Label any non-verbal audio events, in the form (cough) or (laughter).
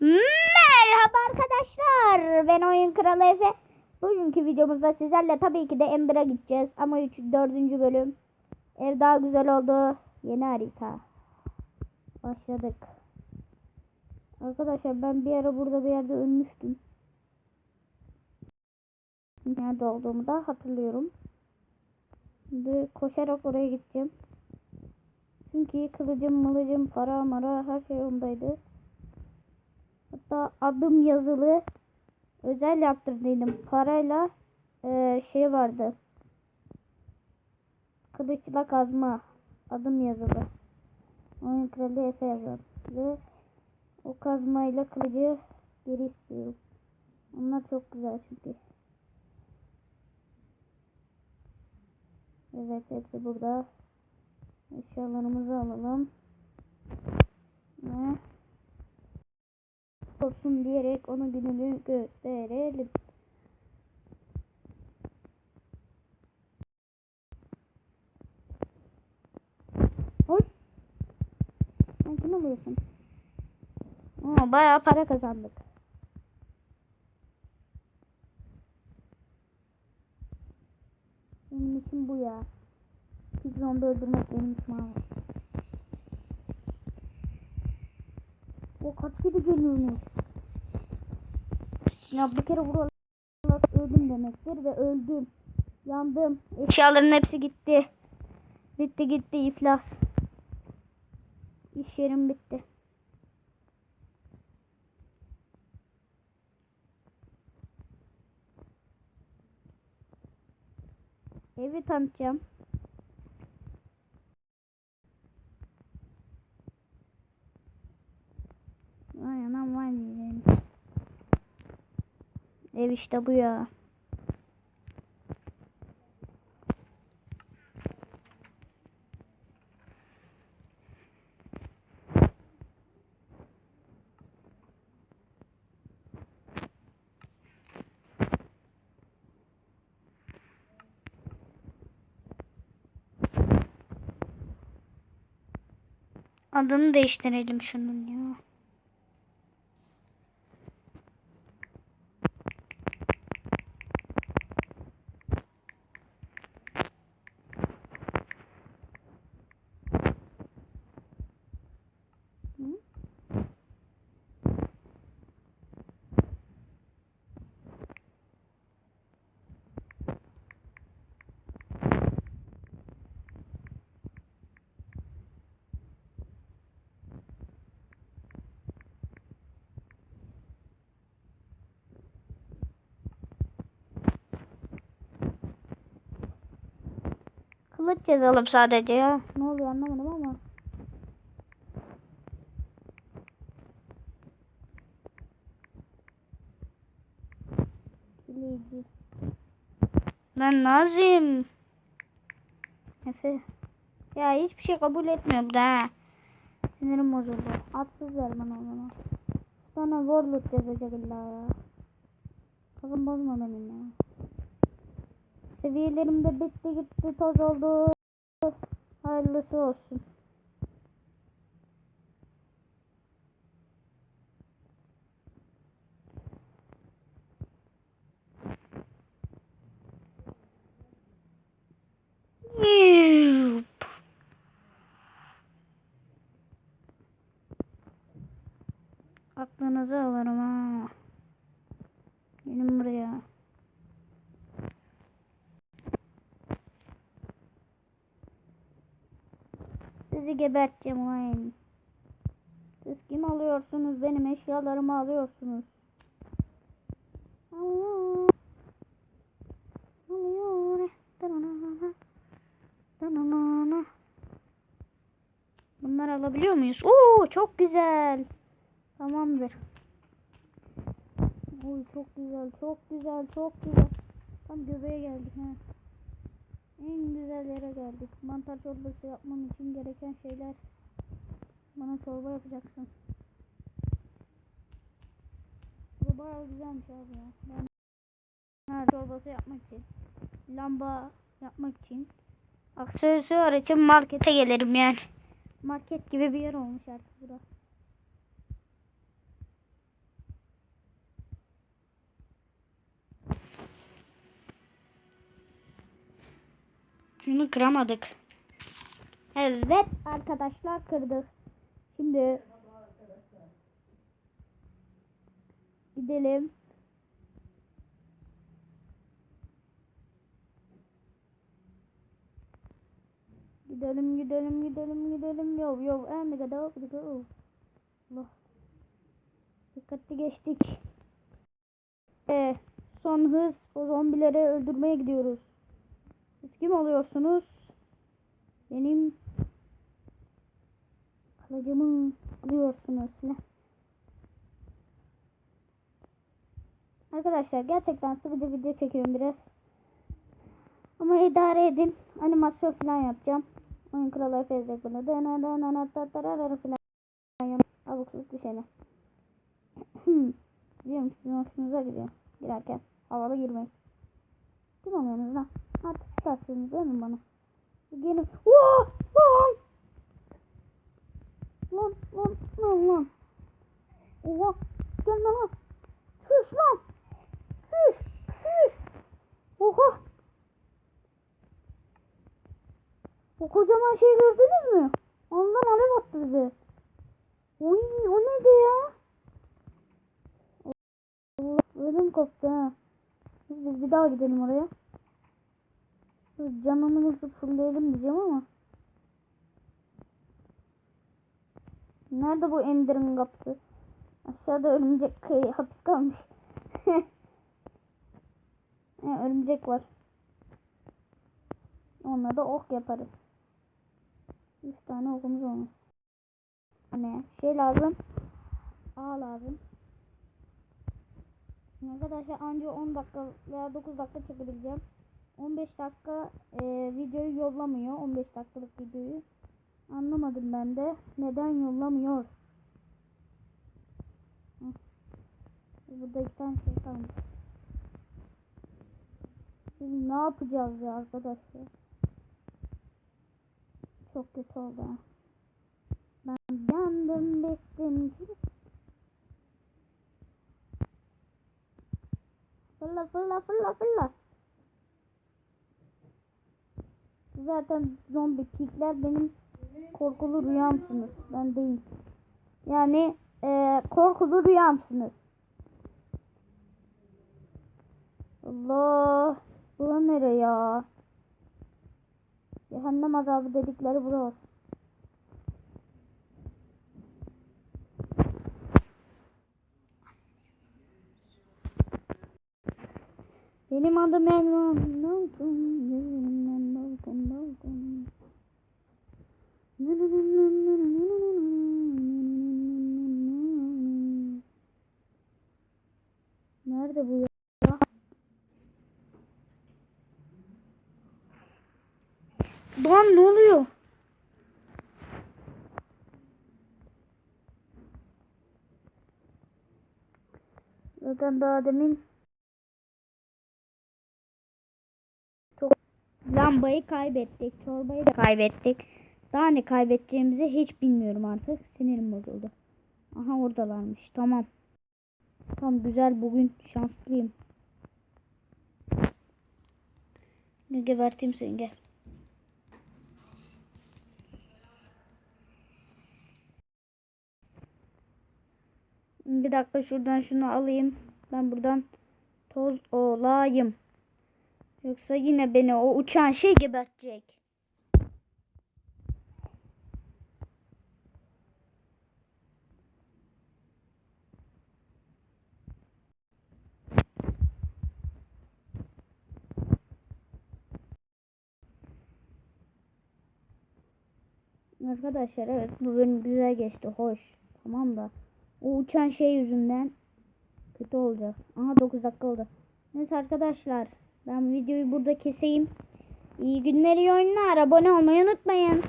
Merhaba arkadaşlar. Ben Oyun Kralı Efe. Bugünkü videomuzda sizlerle tabii ki de Ender'a gideceğiz. Ama 3. 4. bölüm. Ev daha güzel oldu. Yeni harita. Başladık. Arkadaşlar ben bir ara burada bir yerde ölmüştüm. Nerede olduğumu da hatırlıyorum. Şimdi koşarak oraya gideceğim. Çünkü kılıcım, mılıcım, para, mara her şey ondaydı. Hatta adım yazılı özel yaptırdıydım. Parayla eee, şey vardı. Kılıçla kazma. Adım yazılı. Oyun kralı Efe yazar. Ve o kazmayla kılıcı geri istiyorum. Onlar çok güzel çünkü. Evet hepsi burada. Eşyalarımızı alalım. Ve olsun diyerek onu gününü gösterelim. Oy. Sen kime vuruyorsun? Aa, bayağı para kazandık. Benim işim bu ya. Pigron'da öldürmek benim işim O kaç kere geliyormuş? Ya bir kere vurarak öldüm demektir ve öldüm. Yandım. Eşyaların hepsi gitti. Bitti gitti iflas. İş yerim bitti. Evi tanıtacağım. Ev işte bu ya. Adını değiştirelim şunun ya. Kılıç yazalım sadece ya. Ne oluyor anlamadım ama. Kileyici. Lan Nazım. Efe. Ya hiçbir şey kabul etmiyorum da. Sinirim bozuldu. Atsız ver bana onu. Sana warlock yazacak illa ya. Sakın bozma benim ya. Seviyelerim de bitti gitti toz oldu. Hayırlısı olsun. Aklınızı alırım ha. Gelin buraya. Sizi geberteceğim ulan. Siz kim alıyorsunuz? Benim eşyalarımı alıyorsunuz. Alıyor. Alıyor. Bunları alabiliyor muyuz? Oo çok güzel. Tamamdır. Oy çok güzel, çok güzel, çok güzel. Tam göbeğe geldik ha. En güzel yere geldik. Mantar çorbası yapmam için gereken şeyler. Bana çorba yapacaksın. Bu bayağı güzelmiş abi ya. Ben ha, çorbası yapmak için. Lamba yapmak için. Aksesuar için markete gelirim yani. Market gibi bir yer olmuş artık burası. Şunu kıramadık. Evet arkadaşlar kırdık. Şimdi gidelim. Gidelim gidelim gidelim gidelim. Yo yo and the go the go. Allah. Dikkatli geçtik. Ee, son hız o zombileri öldürmeye gidiyoruz. Siz kim oluyorsunuz? Benim kılıcımı alıyorsunuz. Ne? Arkadaşlar gerçekten sıkıcı video çekiyorum biraz. Ama idare edin. Animasyon falan yapacağım. Oyun kralı Efe yazacak bunu. Dana dana tatararar falan. Abuk subuk bir şeyler. (clears throat) Biliyorum sizin hoşunuza gidiyor. Girerken. Havalı girmeyin. Kim oluyorsunuz lan? Artık istasyonunuz dönün bana. Gelin. Vaa! Lan lan lan lan. Oha. Gelme lan. Şuş lan. Şuş. Şuş. Oha. O kocaman şeyi gördünüz mü? Ondan alev attı bize. Oy o neydi ya? Allah ödüm koptu ha. Biz, biz bir daha gidelim oraya. Canımızı fullleyelim diyeceğim ama. Nerede bu Ender'ın kapısı? Aşağıda örümcek kayı hapis kalmış. (laughs) He, örümcek var. Onunla da ok yaparız. Üç tane okumuz olmuş. Hani şey lazım. A lazım. Arkadaşlar anca 10 dakika veya 9 dakika çekebileceğim. 15 dakika e, videoyu yollamıyor. 15 dakikalık videoyu. Anlamadım ben de. Neden yollamıyor? Hı. Burada iki tane şey kalmış. Biz ne yapacağız ya arkadaşlar? Çok kötü oldu. Ben yandım bittim. Fırla fırla fırla fırla. Zaten zombi pikler benim korkulu rüyamsınız. Ben değil. Yani eee korkulu rüyamsınız. Allah. Bura nere ya? Cehennem azabı dedikleri bura. Benim adım Elvan. Dalton, Lan ne oluyor? Zaten daha demin çok lambayı kaybettik, çorbayı da kaybettik. Daha ne kaybedeceğimizi hiç bilmiyorum artık. Sinirim bozuldu. Aha oradalarmış. Tamam. Tamam güzel bugün şanslıyım. Ne geberteyim seni gel. Bir dakika şuradan şunu alayım. Ben buradan toz olayım. Yoksa yine beni o uçan şey gebertecek. Arkadaşlar evet bu bölüm güzel geçti. Hoş. Tamam da o uçan şey yüzünden kötü olacak. Aha 9 dakika oldu. Neyse arkadaşlar ben videoyu burada keseyim. İyi günler iyi oyunlar. Abone olmayı unutmayın.